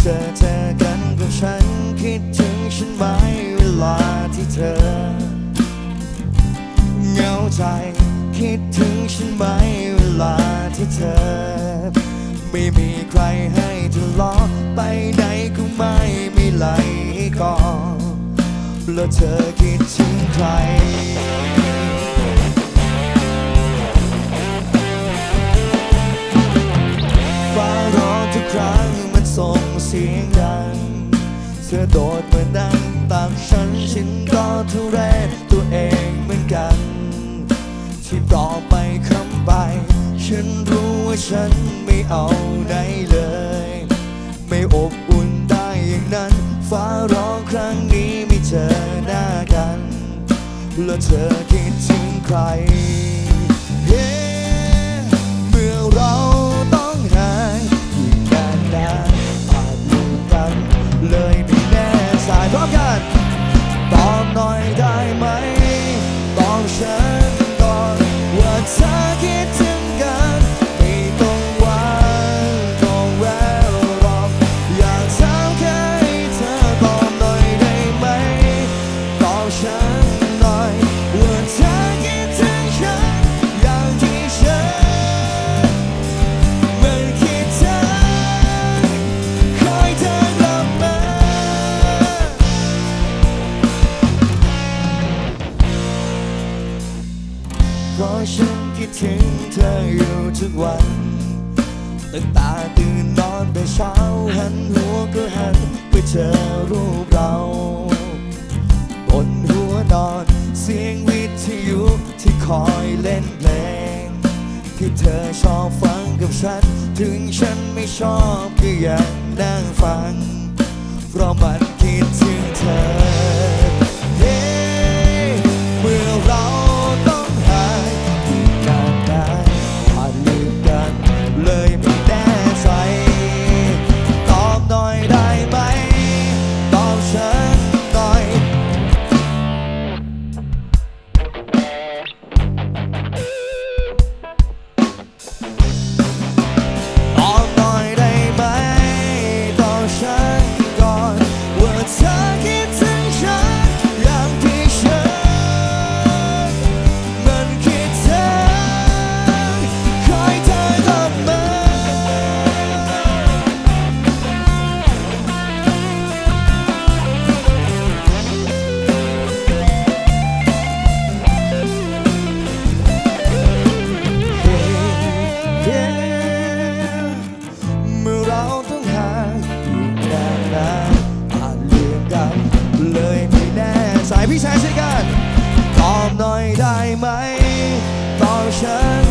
เธอเจอกันกับฉันคิดถึงฉันไหมเวลาที่เธอเหงาใจคิดถึงฉันไหมเวลาที่เธอ ไม่มีใครให้ทะเลาะไปไหนก็ไม่มีไหลก่อแล้วเธอคิดถึงใครฟ้าร้องทุกครั้งมันส่ง เสียงดัง เธอโดดเหมานั่งตักฉันฉันก็ทุเรศตัวเองเหมือนกัน ที่ต่อไปคำไป ฉันรู้ว่าฉันไม่เอาไหนเลย ไม่อบอุ่นได้อย่างนั้น ฟ้าร้องครั้งนี้ไม่เจอหน้ากัน แล้วเธอคิดถึงใครเเพราะฉันคิดถึงเธออยู่ทุกวันตั้งตาตื่นนอนแต่เช้าหันหัวก็หันไปเจอรูปเราบนหัวนอนเสียงวิทยุที่คอยเล่นเพลง ที่เธอชอบฟังกับฉัน ถึงฉันไม่ชอบก็ยังนั่งฟัง เพราะมันคิดถึง ไหมตอฉัน